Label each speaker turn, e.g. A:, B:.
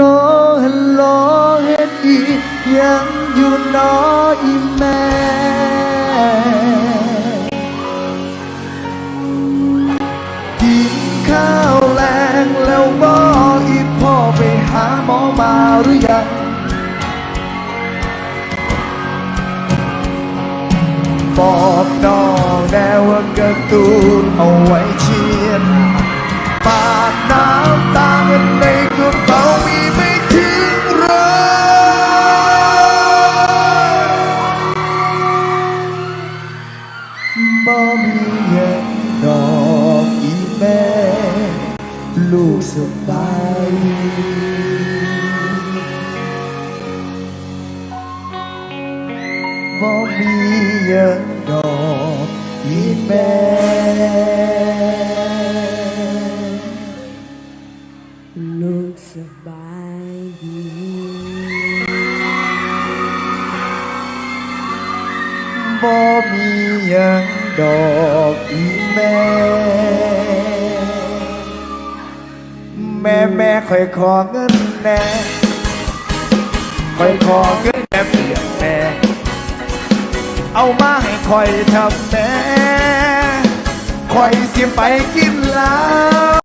A: โลฮัลโหลเฮ็ดอียังอยู่นออีแม่กินข้าวแรงแล้วก็อีพ่อไปหาหมอมาหรือยังบอกน้องแน่ว่าการะตูนเอาไว้ บ่มีเงินดอกอีแม่ ลูกสบายดีบ่มีเงินดอกอีแม่
B: ลูกสบายดี
A: บ่มีหยัง ดอกอีแม่ แม่แม่คอยขอเงินแน่คอยขอเงินแม่เพียงแม่เอามาให้คอยทำแม่คอยสิไปกินเหล้า